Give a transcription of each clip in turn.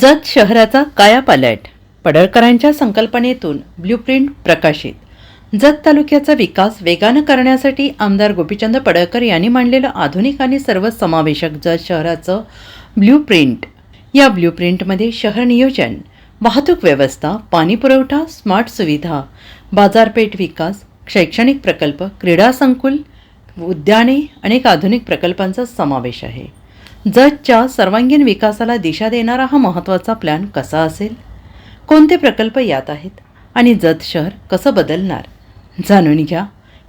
जत शहराचा कायापालट पडळकरांच्या संकल्पनेतून ब्ल्यूप्रिंट प्रकाशित. जत तालुक्याचा विकास वेगानं करण्यासाठी आमदार गोपीचंद पडळकर यांनी मांडलेलं आधुनिक आणि सर्वसमावेशक जत शहराचं ब्ल्यूप्रिंट या ब्ल्यूप्रिंटमध्ये शहर नियोजन वाहतूक व्यवस्था पाणी पुरवठा स्मार्ट सुविधा बाजारपेठ विकास शैक्षणिक प्रकल्प क्रीडा संकुल उद्याने अनेक आधुनिक प्रकल्पांचा समावेश आहे. जतच्या सर्वांगीण विकासाला दिशा देणारा हा महत्त्वाचा प्लॅन कसा असेल? कोणते प्रकल्प यात आहेत? आणि जत शहर कसं बदलणार? जाणून घ्या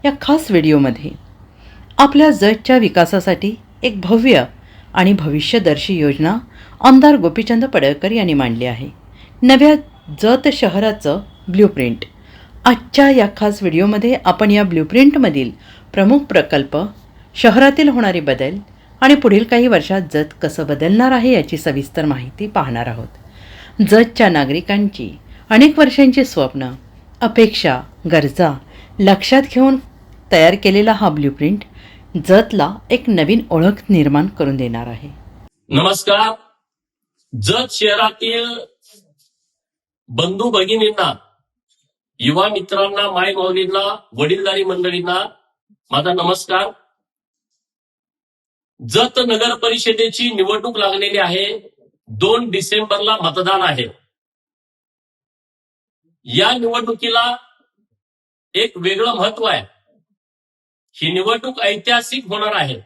या खास व्हिडिओमध्ये. आपल्या जतच्या विकासासाठी एक भव्य आणि भविष्यदर्शी योजना आमदार गोपीचंद पडळकर यांनी मांडली आहे. नव्या जत शहराचं ब्ल्यूप्रिंट आजच्या या खास व्हिडिओमध्ये आपण या ब्ल्यूप्रिंटमधील प्रमुख प्रकल्प शहरातील होणारे बदल आणि पुढील काही वर्षात जत कसं बदलणार आहे याची सविस्तर माहिती पाहणार आहोत. जतच्या नागरिकांची अनेक वर्षांची स्वप्न अपेक्षा गरजा लक्षात घेऊन तयार केलेला हा ब्ल्यूप्रिंट जतला एक नवीन ओळख निर्माण करून देणार आहे. नमस्कार. जत शहरातील बंधू भगिनींना युवा मित्रांना माय माऊलींना वडीलधारी मंडळींना माझा नमस्कार. जत नगर परिषदेची निवडणूक लागलेली आहे. दोन डिसेंबरला मतदान आहे. या निवडणुकीला एक वेगळं महत्त्व आहे. ही निवडणूक ऐतिहासिक होणार आहे.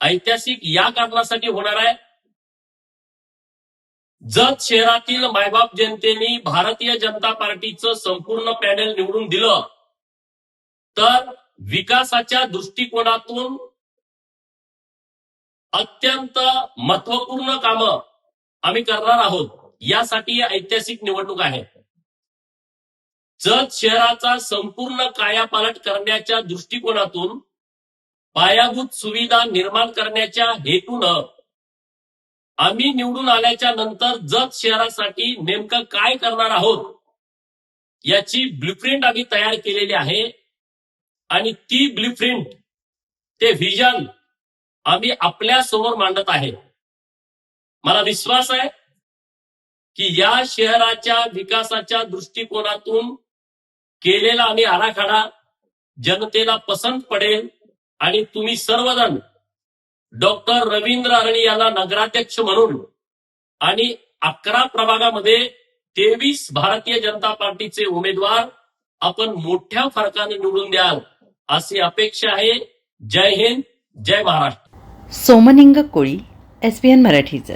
ऐतिहासिक या कारणासाठी होणार आहे. जत शहरातील मायबाप जनतेने भारतीय जनता पार्टीचं संपूर्ण पॅनेल निवडून दिलं. तर विकासाच्या दृष्टिकोनातून अत्यंत महत्त्वपूर्ण काम आम्ही करणार आहोत यासाठी ऐतिहासिक निवडणूक आहे. जत शहराचा संपूर्ण कायापालट करण्याच्या दृष्टिकोनातून पायाभूत सुविधा निर्माण करण्याच्या हेतूनं आम्ही निवडून आल्याच्यानंतर जत शहरासाठी नेमकं काय करणार आहोत याची ब्लूप्रिंट आम्ही तयार केलेली आहे. आणि ती ब्लूप्रिंट ते व्हिजन आम्ही आपल्यासमोर मांडत आहे. मला विश्वास आहे की या शहराच्या विकासाच्या दृष्टिकोनातून केलेला आम्ही आराखडा जनतेला पसंत पडेल आणि तुम्ही सर्वजण डॉक्टर रवींद्र अरणी यांना नगराध्यक्ष म्हणून आणि अकरा प्रभागामध्ये तेवीस भारतीय जनता पार्टीचे उमेदवार आपण मोठ्या फरकाने निवडून द्याल अशी अपेक्षा आहे. जय हिंद जय Maharashtra. Somning Koli S B N मराठीचं.